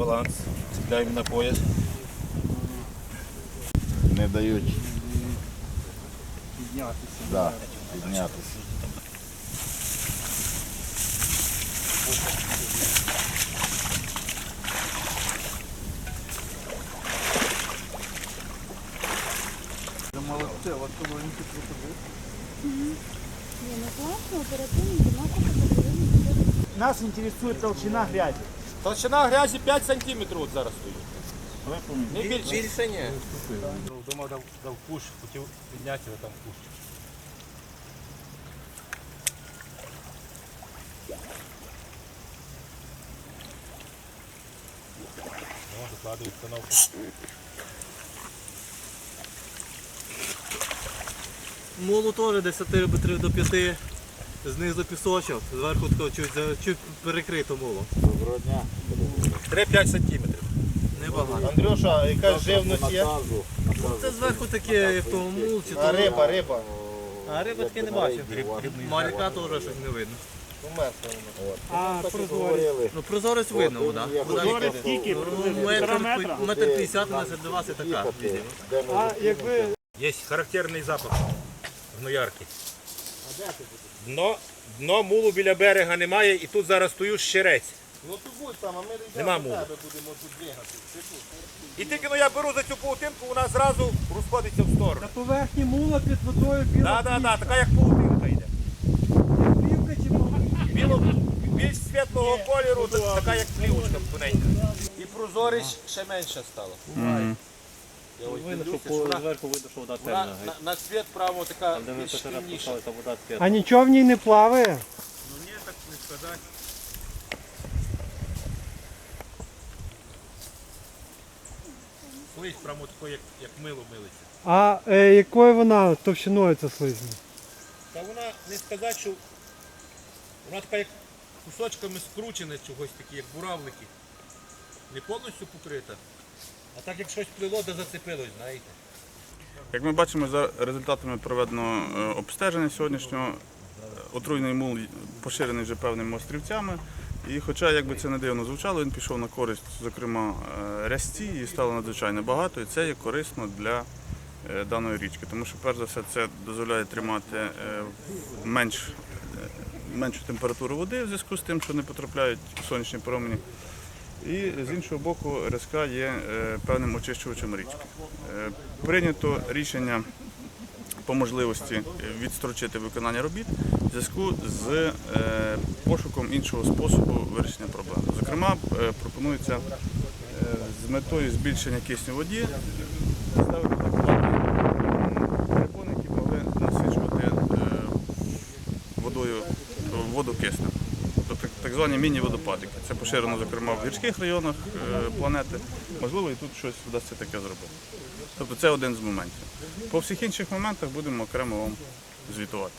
баланс. Цепляємо на пояс. Не дають Піднятися. да, піднятися. Молодце, от коли він тут Не, ну классно, оперативненько, надо подивитися. Нас інтересує толщина грязі. Толщина грязі 5 см от зараз стоїть. Не більше. Більше ні. Вдома дав, дав куш, хотів підняти його там куш. О, докладую установку. Молу теж десь 4 метрів до 5, знизу пісочок, зверху тако чуть, чуть перекрито моло. Доброго дня. 3-5 см. Небагато. Андрюша, яка живність є? Наказу. Це зверху таке, як того мул чи А то. риба, риба. А риби таки не бачив. Марика теж щось не видно. А прозорість? Ну прозорець видно вода. Вода відкрита. скільки? Ну, Півтора Метр, метра? метр 50 на для вас і така. А якби Є характерний запах гноярки. Дно, дно мулу біля берега немає і тут зараз стою щерець. Ну тут будь там, а ми Нема мулу. І тільки ну, я беру за цю паутинку, вона зразу розходиться в сторону. на поверхні мула під водою біла Так, так, так, така як паутинка йде. плівка чи? Біло, більш світлого кольору, така як плівочка тоненька. І прозорість ще менше стало. Я ось Видно, що дивлюся, по- що вона, зверху видно, що вода вона темна. на, на цвіт право така Там, де ми більш перший раз темніша. там вода. А нічого в ній не плаває? Ну ні, так не сказати. Колись прямо тако, як, як мило милиться. А е, якою вона товщиною ця слизня? Та вона не сказати, що вона така як кусочками скручена чогось такі, як буравлики. Не повністю покрита. А так як щось плило, де зацепилось, знаєте. Як ми бачимо, за результатами проведеного е, обстеження сьогоднішнього, е, отруйний мул поширений вже певними острівцями. І хоча, як би це не дивно звучало, він пішов на користь, зокрема, е, рязці, і стало надзвичайно багато, і це є корисно для даної річки. Тому що, перш за все, це дозволяє тримати менш, меншу температуру води в зв'язку з тим, що не потрапляють сонячні промені. І з іншого боку, різка є е, певним очищувачем річки. Е, Прийнято рішення по можливості відстрочити виконання робіт в зв'язку з е, пошуком іншого способу вирішення проблеми. Зокрема, пропонується з метою збільшення кисню воді звані перепони, які могли насичувати водою воду киснем. Так звані міні-водопадики. Це поширено, зокрема, в гірських районах е, планети. Можливо, і тут щось вдасться таке зробити. Тобто це один з моментів. По всіх інших моментах будемо окремо вам звітувати.